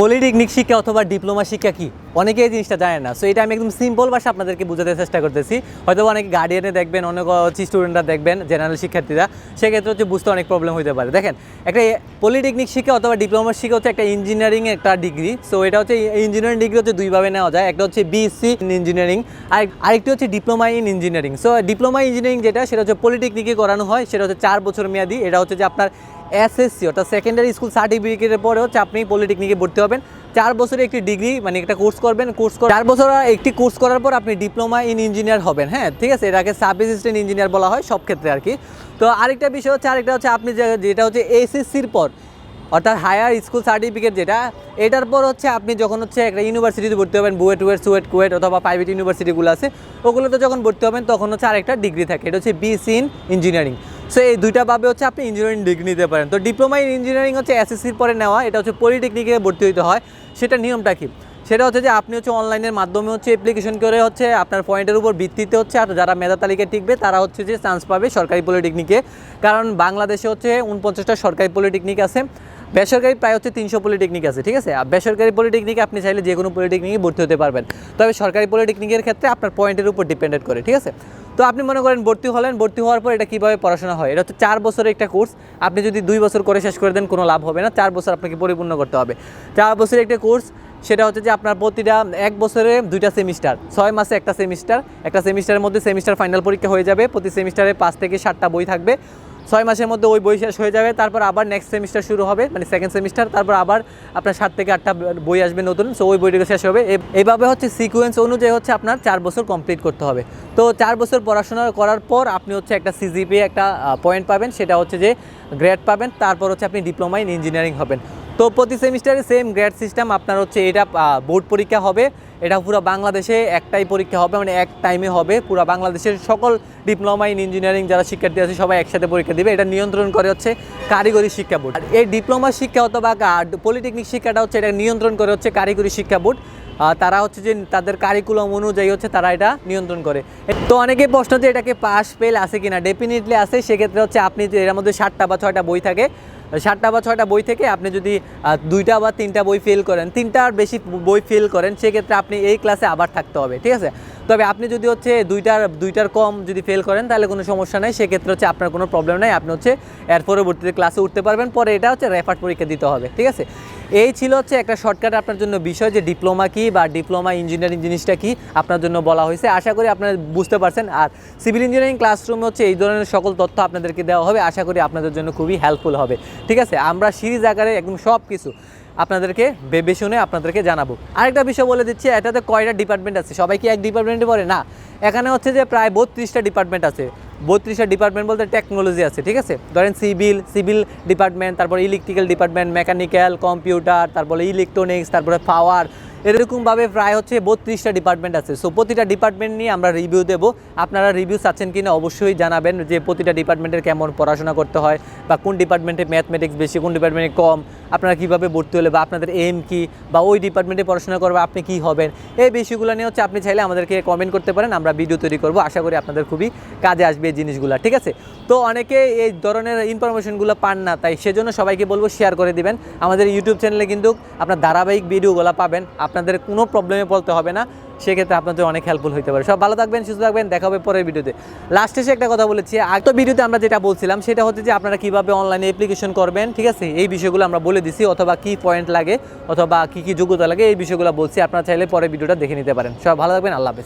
Polytechnic শিক্ষা অথবা diploma শিক্ষা কি? অনেকে এই জিনিসটা জানে না। সো এটা আমি একদম সিম্পল ভাষা আপনাদেরকে বোঝাতে চেষ্টা করতেছি। হয়তো অনেক গার্ডিয়ানে দেখবেন, অনেক হচ্ছে স্টুডেন্টরা দেখবেন জেনারেল শিক্ষার্থীরা। সেক্ষেত্রে হচ্ছে বুঝতে অনেক প্রবলেম হতে পারে। দেখেন, একটা পলিটেকনিক শিক্ষা অথবা ডিপ্লোমা শিক্ষা হচ্ছে একটা ইঞ্জিনিয়ারিং একটা ডিগ্রি সো এটা হচ্ছে ইঞ্জিনিয়ারিং ডিগ্রি হচ্ছে দুইভাবে নেওয়া যায়। একটা হচ্ছে বিএসসি ইন ইঞ্জিনিয়ারিং আর আরেকটি হচ্ছে diploma in engineering so diploma engineering যেটা, সেটা হচ্ছে পলিটেকনিকে করানো হয়। সেটা হচ্ছে চার বছর মেয়াদি। এটা হচ্ছে যে আপনার এসএসসি, অর্থাৎ সেকেন্ডারি স্কুল সার্টিফিকেটের পরে হচ্ছে আপনি পলিটেকনিকে ভর্তি হবেন। চার বছরে একটি ডিগ্রি মানে একটা কোর্স করবেন কোর্স চার বছর একটি কোর্স করার পর আপনি ডিপ্লোমা ইন ইঞ্জিনিয়ার হবেন হ্যাঁ ঠিক আছে? এটাকে সাব অ্যাসিস্ট্যান্ট ইঞ্জিনিয়ার বলা হয় সব ক্ষেত্রে আর কি। তো আরেকটা বিষয় হচ্ছে, আরেকটা হচ্ছে আপনি যেটা হচ্ছে এসএসসির পর, অর্থাৎ হায়ার স্কুল সার্টিফিকেট যেটা, এটার পর হচ্ছে আপনি যখন হচ্ছে একটা ইউনিভার্সিটিতে ভর্তি হবেন, বুয়েট টুয়েট সুয়েট, কুয়েট অথবা প্রাইভেট ইউনিভার্সিটিগুলো আছে, ওগুলোতে যখন ভর্তি হবেন, তখন হচ্ছে আরেকটা ডিগ্রি থাকে, এটা হচ্ছে বিএসসি ইন ইঞ্জিনিয়ারিং সো এই দুইটা ভাবে হচ্ছে আপনি ইঞ্জিনিয়ারিং ডিগ্রি নিতে পারেন। তো ডিপ্লোমা ইন ইঞ্জিনিয়ারিং হচ্ছে এসএসসির পরে নেওয়া, এটা হচ্ছে পলিটেকনিকে ভর্তি হতে হয়। সেটা নিয়মটা কি? সেটা হচ্ছে যে আপনি হচ্ছে অনলাইনের মাধ্যমে হচ্ছে অ্যাপ্লিকেশন করে হচ্ছে আপনার পয়েন্টের উপর ভিত্তিতে হচ্ছে আর যারা মেধা তালিকায় টিকবে, তারা হচ্ছে যে চান্স পাবে সরকারি পলিটেকনিকে কারণ বাংলাদেশে হচ্ছে উনপঞ্চাশটা সরকারি পলিটেকনিক আছে। বেসরকারি প্রায় হচ্ছে তিনশো পলিটেকনিক আছে, ঠিক আছে? আর বেসরকারি পলিটেকনিকে আপনি চাইলে যে কোনো পলিটেকনিকে ভর্তি হতে পারবেন। তবে সরকারি পলিটেকনিকের ক্ষেত্রে আপনার পয়েন্টের উপর ডিপেন্ডেন্ট করে, ঠিক আছে? তো আপনি মনে করেন ভর্তি হলেন, ভর্তি হওয়ার পর এটা কীভাবে পড়াশোনা হয়? এটা হচ্ছে চার বছরের একটা কোর্স আপনি যদি দুই বছর করে শেষ করে দেন, কোনো লাভ হবে না, চার বছর আপনাকে পরিপূর্ণ করতে হবে। চার বছরের একটা কোর্স সেটা হচ্ছে যে আপনার প্রতিটা এক বছরে দুইটা সেমিস্টার ছয় মাসে একটা সেমিস্টার একটা সেমিস্টারের মধ্যে সেমিস্টার ফাইনাল পরীক্ষা হয়ে যাবে, প্রতি সেমিস্টারে পাঁচ থেকে সাতটা বই থাকবে। ছয় মাসের মধ্যে ওই বই শেষ হয়ে যাবে, তারপর আবার নেক্সট সেমিস্টার শুরু হবে মানে সেকেন্ড সেমিস্টার তারপর আবার আপনার সাত থেকে আটটা বই আসবে নতুন সো ওই বইটিকে শেষ হবে। এইভাবে হচ্ছে সিকুয়েন্স অনুযায়ী হচ্ছে আপনার চার বছর কমপ্লিট করতে হবে। তো চার বছর পড়াশোনা করার পর আপনি হচ্ছে একটা সিজিপি একটা পয়েন্ট পাবেন, সেটা হচ্ছে যে গ্রেড পাবেন, তারপর হচ্ছে আপনি ডিপ্লোমা ইন ইঞ্জিনিয়ারিং হবেন। তো প্রতি সেমিস্টারে সেম গ্রেড সিস্টেম আপনার হচ্ছে এটা বোর্ড পরীক্ষা হবে। এটা পুরো বাংলাদেশে একটাই পরীক্ষা হবে মানে এক টাইমে হবে। পুরো বাংলাদেশের সকল ডিপ্লোমা ইন ইঞ্জিনিয়ারিং যারা শিক্ষার্থী আছে, সবাই একসাথে পরীক্ষা দিবে। এটা নিয়ন্ত্রণ করে হচ্ছে কারিগরি শিক্ষা বোর্ড আর এই ডিপ্লোমা শিক্ষা অথবা পলিটেকনিক শিক্ষাটা হচ্ছে এটা নিয়ন্ত্রণ করে হচ্ছে কারিগরি শিক্ষা বোর্ড তারা হচ্ছে যে তাদের কারিকুলাম অনুযায়ী হচ্ছে তারা এটা নিয়ন্ত্রণ করে। তো অনেকে প্রশ্ন যে এটাকে পাস ফেল আছে কিনা। ডেফিনেটলি আছে, সেক্ষেত্রে হচ্ছে আপনি এর মধ্যে সাতটা বা ছয়টা বই থাকে সাতটা বা ছয়টা বই থেকে আপনি যদি দুইটা বা তিনটা বই ফেল করেন তিনটার বেশি বই ফেল করেন, সেক্ষেত্রে আপনি এই ক্লাসে আবার থাকতে হবে, ঠিক আছে? তবে আপনি যদি হচ্ছে দুইটার দুইটার কম যদি ফেল করেন, তাহলে কোনো সমস্যা নেই। সেক্ষেত্রে হচ্ছে আপনার কোনো প্রবলেম নেই। আপনি হচ্ছে এর পরবর্তীতে ক্লাসে উঠতে পারবেন। পরে এটা হচ্ছে রেফার পরীক্ষা দিতে হবে, ঠিক আছে? এই ছিল হচ্ছে একটা শর্টকাট আপনার জন্য বিষয় যে ডিপ্লোমা কি বা ডিপ্লোমা ইঞ্জিনিয়ারিং জিনিসটা কি আপনার জন্য বলা হয়েছে। আশা করি আপনারা বুঝতে পারছেন। আর সিভিল ইঞ্জিনিয়ারিং ক্লাসরুমে হচ্ছে এই ধরনের সকল তথ্য আপনাদেরকে দেওয়া হবে। আশা করি আপনাদের জন্য খুবই হেল্পফুল হবে, ঠিক আছে? আমরা সিরিজ আকারে একদম সব কিছু আপনাদেরকে ভেবে শুনে আপনাদেরকে জানাব। আরেকটা বিষয় বলে দিচ্ছি, এটাতে কয়টা ডিপার্টমেন্ট আছে? সবাই কি এক ডিপার্টমেন্টে পড়ে? না। এখানে হচ্ছে যে প্রায় বত্রিশটা ডিপার্টমেন্ট আছে। বত্রিশটা ডিপার্টমেন্ট বলতে টেকনোলজি আছে, ঠিক আছে? ধরেন সিভিল সিভিল ডিপার্টমেন্ট তারপরে ইলেকট্রিক্যাল ডিপার্টমেন্ট মেকানিক্যাল কম্পিউটার তারপরে ইলেকট্রনিক্স তারপরে পাওয়ার এরকমভাবে প্রায় হচ্ছে বত্রিশটা ডিপার্টমেন্ট আছে। সো প্রতিটা ডিপার্টমেন্ট নিয়ে আমরা রিভিউ দেব। আপনারা রিভিউ চাচ্ছেন কিনা অবশ্যই জানাবেন যে প্রতিটা ডিপার্টমেন্টের কেমন পড়াশোনা করতে হয় বা কোন ডিপার্টমেন্টে ম্যাথমেটিক্স বেশি, কোন ডিপার্টমেন্টে কম, আপনারা কীভাবে ভর্তি হলে বা আপনাদের এম কি, বা ওই ডিপার্টমেন্টে পড়াশোনা করবে, আপনি কি হবেন? এই বিষয়গুলো নিয়ে হচ্ছে আপনি চাইলে আমাদেরকে কমেন্ট করতে পারেন, আমরা ভিডিও তৈরি করব। আশা করি আপনাদের খুবই কাজে আসবে। এই জিনিসগুলো, ঠিক আছে? তো অনেকে এই ধরনের ইনফরমেশনগুলো পান না, তাই সেজন্য সবাইকে বলব শেয়ার করে দিবেন। আমাদের ইউটিউব চ্যানেলে কিন্তু আপনার ধারাবাহিক ভিডিওগুলো পাবেন, আপনাদের কোনো প্রবলেমে পড়তে হবে না, সেক্ষেত্রে আপনাদের অনেক হেল্পফুল হতে পারে। সব ভালো থাকবেন, সুস্থ থাকবেন, দেখা হবে পরের ভিডিওতে। লাস্টে এসে একটা কথা বলেছি, আগ তো ভিডিওতে আমরা যেটা বলছিলাম, সেটা হচ্ছে যে আপনারা কীভাবে অনলাইনে অ্যাপ্লিকেশন করবেন, ঠিক আছে? এই বিষয়গুলো আমরা বলে দিছি, অথবা কি পয়েন্ট লাগে, অথবা কি কি যোগ্যতা লাগে, এই বিষয়গুলো বলছি। আপনারা চাইলে পরের ভিডিওটা দেখে নিতে পারেন। সব ভালো থাকবেন, আল্লাহ হাফেজ।